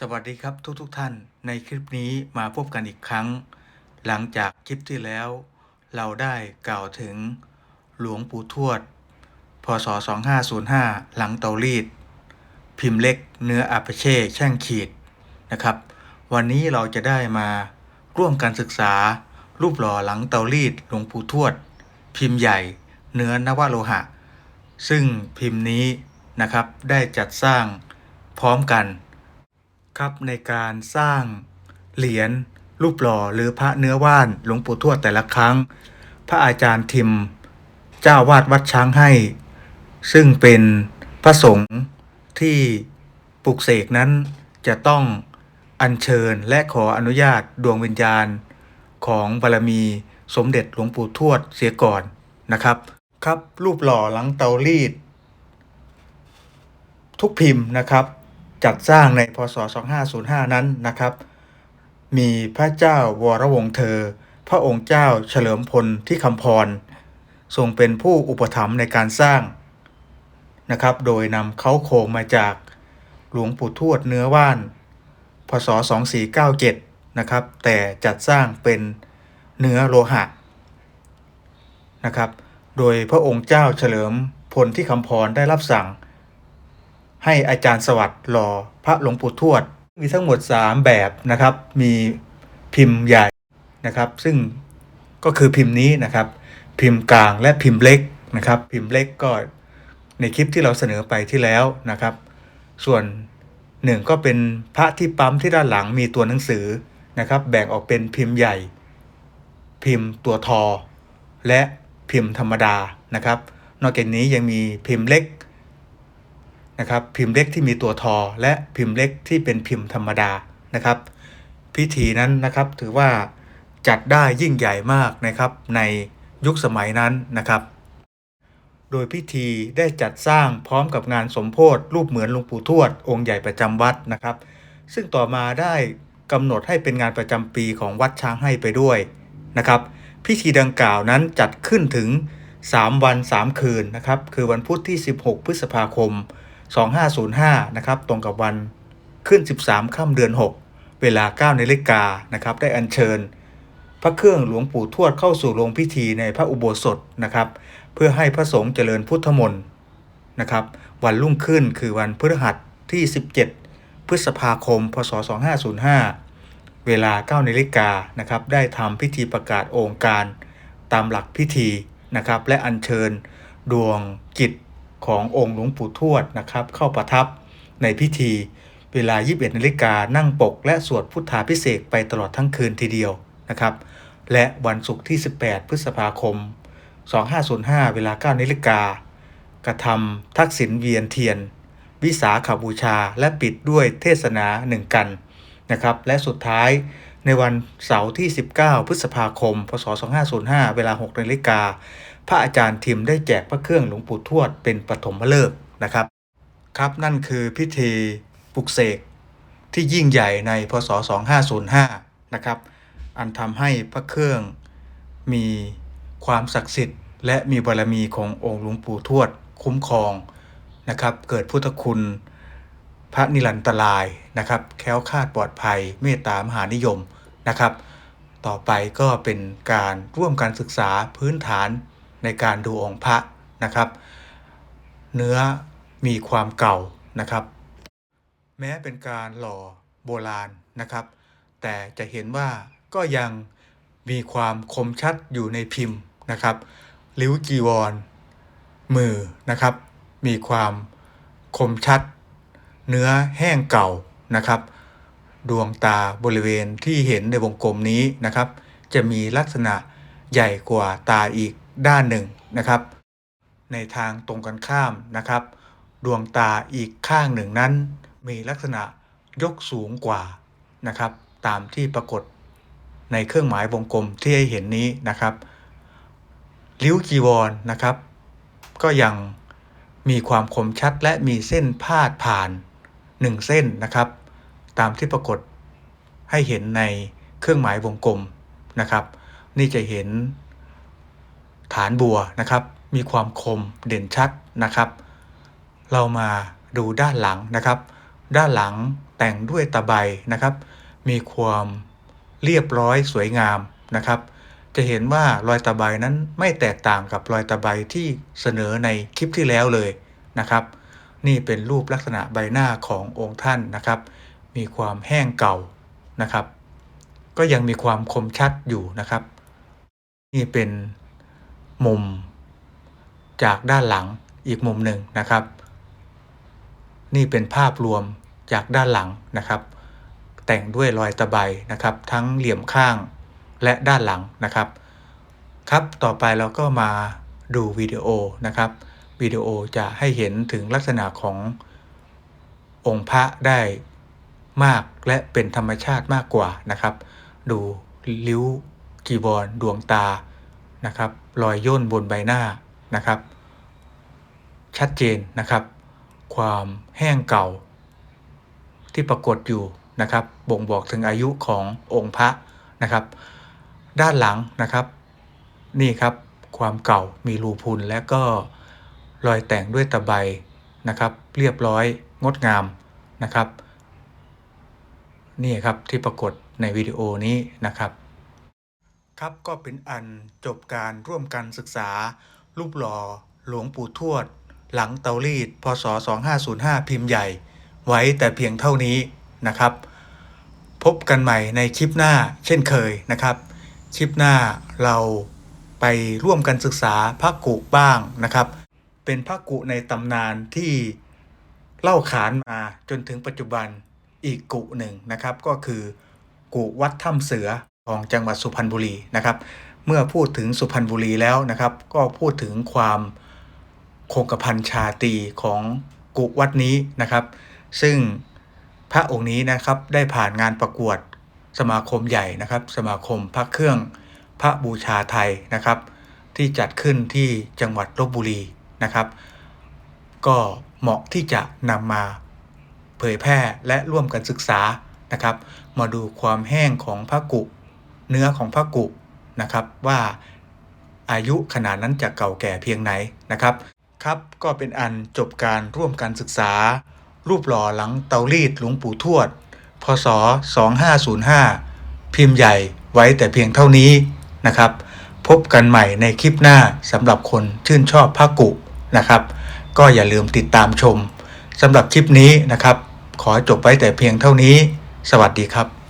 สวัสดีครับทุกทุกๆท่านในคลิปนี้มาพบกันอีกครั้ง หลังจากคลิปที่แล้ว เราได้กล่าวถึงหลวงปู่ทวด พศ 2505 หลังเตารีด พิมพ์เล็กเนื้ออาปเช่แช่งขีดนะครับ วันนี้เราจะได้มาร่วมกันศึกษารูปหล่อหลังเตารีดหลวงปู่ทวด พิมพ์ใหญ่เนื้อนวโลหะ ซึ่งพิมพ์นี้นะครับได้จัดสร้างพร้อมกัน ครับในการสร้างเหรียญรูปหล่อหรือพระเนื้อว่านหลวงปู่ทวดแต่ละครั้ง พระอาจารย์ทิม เจ้าวาดวัดช้างให้ ซึ่งเป็นพระสงฆ์ที่ปลุกเสกนั้นจะต้องอัญเชิญและขออนุญาตดวงวิญญาณของบารมีสมเด็จหลวงปู่ทวดเสียก่อนนะครับ ครับรูปหล่อหลังเตารีด ทุกพิมพ์นะครับ จัดสร้างในพศ 2505 นั้นนะครับ มีพระเจ้าวรวงศ์เธอ พระองค์เจ้าเฉลิมพลที่คำพรทรงเป็นผู้อุปถัมภ์ในการสร้างนะครับ โดยนำเขาโครงมาจากหลวงปู่ทวดเนื้อว่าน พศ 2497 นะครับ แต่จัดสร้างเป็นเนื้อโลหะนะครับ โดยพระองค์เจ้าเฉลิมพลที่คำพรได้รับสั่ง ให้อาจารย์สวัสดิ์หล่อพระหลวงปู่ทวด มีทั้งหมด 3 แบบนะครับ มีพิมพ์ใหญ่นะครับ ซึ่งก็คือพิมพ์นี้นะครับ พิมพ์กลางและพิมพ์เล็กนะครับ พิมพ์เล็กก็ในคลิปที่เราเสนอไปที่แล้วนะครับ ส่วนหนึ่งก็เป็นพระที่ปั๊มที่ด้านหลังมีตัวหนังสือนะครับ แบ่งออกเป็นพิมพ์ใหญ่ พิมพ์ตัวทอ และพิมพ์ธรรมดานะครับ นอกจากนี้ยังมีพิมพ์เล็ก นะครับพิมพ์เล็กที่มีตัวทอ และพิมพ์เล็กที่เป็นพิมพ์ธรรมดานะครับ พิธีนั้นนะครับถือว่าจัดได้ยิ่งใหญ่มากนะครับในยุคสมัยนั้นนะครับ โดยพิธีได้จัดสร้างพร้อมกับงานสมโพธิรูปเหมือนหลวงปู่ทวด องค์ใหญ่ประจำวัดนะครับ ซึ่งต่อมาได้กำหนดให้เป็นงานประจำปีของวัดช้างให้ไปด้วยนะครับ พิธีดังกล่าวนั้นจัดขึ้นถึง 3 วัน 3 คืนนะครับ คือวันพุธที่ 16 พฤษภาคม 2505 นะครับ ตรงกับวันขึ้น 13 ค่ำเดือน 6 เวลา9นาฬิกานะครับ ได้อัญเชิญ พระเครื่องหลวงปู่ทวดเข้าสู่โรงพิธีในพระอุโบสถนะครับ เพื่อให้พระสงฆ์เจริญพุทธมนต์นะครับ วันรุ่งขึ้นคือวันพฤหัสที่ 17 พฤษภาคม พศ 2505 เวลา9นาฬิกานะครับ ได้ทำพิธีประกาศองค์การตามหลักพิธีนะครับ และอัญเชิญดวงจิต ขององค์หลวงปู่ทวดนะครับ เข้าประทับในพิธีเวลา 21นาฬิกานั่งปก และสวดพุทธาพิเศษไปตลอดทั้งคืนทีเดียวนะครับ และวันศุกร์ที่ 18 พฤษภาคม 2505 เวลา 9นาฬิกากระทำทักษิณเวียนเทียน วิสาขบูชาและปิดด้วยเทศนาหนึ่งกันนะครับ และสุดท้ายในวันเสาร์ที่ 19 พฤษภาคม พศ 2505 เวลา 6นาฬิกา พระอาจารย์ทิมได้แจกพระเครื่องหลวงปู่ทวดเป็นปฐมฤกษ์นะครับ ครับนั่นคือพิธีปลุกเสกที่ยิ่งใหญ่ในพศ 2505 นะครับ อันทำให้พระเครื่องมีความศักดิ์สิทธิ์ และมีบารมีขององค์หลวงปู่ทวดคุ้มครองนะครับ เกิดพุทธคุณพระนิรันตรายนะครับ แค้วคาดปลอดภัยเมตตามหานิยมนะครับ ต่อไปก็เป็นการร่วมการศึกษาพื้นฐาน ในการดูองค์พระนะครับ เนื้อมีความเก่านะครับ แม้เป็นการหล่อโบราณนะครับ แต่จะเห็นว่าก็ยังมีความคมชัดอยู่ในพิมพ์นะครับริ้วจีวร มือนะครับ มีความคมชัด เนื้อแห้งเก่านะครับ ดวงตาบริเวณที่เห็นในวงกลมนี้นะครับ จะมีลักษณะใหญ่กว่าตาอีก ด้านหนึ่งนะครับ ในทางตรงกันข้ามนะครับ ดวงตาอีกข้างหนึ่งนั้น มีลักษณะยกสูงกว่านะครับ ตามที่ปรากฏในเครื่องหมายวงกลมที่ให้เห็นนี้นะครับริ้วจีวรนะครับ ก็ยังมีความคมชัดและมีเส้นพาดผ่านหนึ่งเส้นนะครับ ตามที่ปรากฏให้เห็นในเครื่องหมายวงกลมนะครับ นี่จะเห็น ฐานบัวนะครับ มีความคมเด่นชัดนะครับ เรามาดูด้านหลังนะครับ ด้านหลังแต่งด้วยตะไบนะครับ มีความเรียบร้อยสวยงามนะครับ จะเห็นว่ารอยตะไบนั้นไม่แตกต่างกับรอยตะไบที่เสนอในคลิปที่แล้วเลยนะครับ นี่เป็นรูปลักษณะใบหน้าขององค์ท่านนะครับ มีความแห้งเก่านะครับ ก็ยังมีความคมชัดอยู่นะครับ นี่เป็น มุม จากด้านหลังอีกมุมหนึ่งนะครับ นี่เป็นภาพรวมจากด้านหลังนะครับ แต่งด้วยรอยตะไบนะครับ ทั้งเหลี่ยมข้างและด้านหลังนะครับ ครับต่อไปเราก็มาดูวิดีโอนะครับวิดีโอจะให้เห็นถึงลักษณะขององค์พระได้มากและเป็นธรรมชาติมากกว่านะครับ ดูริ้วกีบอลดวงตา นะครับรอยย่นบนใบหน้านะครับ ชัดเจนนะครับ ความแห้งเก่า ที่ปรากฏอยู่นะครับ บ่งบอกถึงอายุขององค์พระนะครับ ด้านหลังนะครับ นี่ครับความเก่ามีรูพุนและก็รอยแต่งด้วยตะไบนะครับ เรียบร้อยงดงามนะครับ นี่ครับที่ปรากฏในวิดีโอนี้นะครับ ครับก็เป็นอันจบการร่วมกันศึกษา รูปหล่อหลวงปู่ทวด หลังเตารีดพศ 2505 พิมพ์ใหญ่ ไว้แต่เพียงเท่านี้นะครับ พบกันใหม่ในคลิปหน้าเช่นเคยนะครับ คลิปหน้าเราไปร่วมกันศึกษาพระกุบ้างนะครับ เป็นพระกุในตำนานที่เล่าขานมาจนถึงปัจจุบันอีกกุหนึ่งนะครับ ก็คือกุวัดถ้ำเสือ ของจังหวัดสุพรรณบุรีนะครับ เมื่อพูดถึงสุพรรณบุรีแล้วนะครับ ก็พูดถึงความคงกระพันชาตีของกุวัดนี้นะครับ ซึ่งพระองค์นี้นะครับได้ผ่านงานประกวดสมาคมใหญ่นะครับ สมาคมพระเครื่องพระบูชาไทยนะครับ ที่จัดขึ้นที่จังหวัดลบบุรีนะครับ ก็เหมาะที่จะนำมาเผยแพร่และร่วมกันศึกษานะครับ มาดูความแห้งของพระกุ เนื้อของพระกุนะครับว่าอายุขนาดนั้นจะเก่าแก่เพียงไหนนะครับครับก็เป็นอันจบการร่วมกันศึกษา รูปหล่อหลังเตารีดหลวงปู่ทวด พศ 2505 พิมพ์ใหญ่ไว้แต่เพียงเท่านี้นะครับ พบกันใหม่ในคลิปหน้าสำหรับคนชื่นชอบพระกุนะครับ ก็อย่าลืมติดตามชมสำหรับคลิปนี้นะครับ ขอจบไว้แต่เพียงเท่านี้ สวัสดีครับ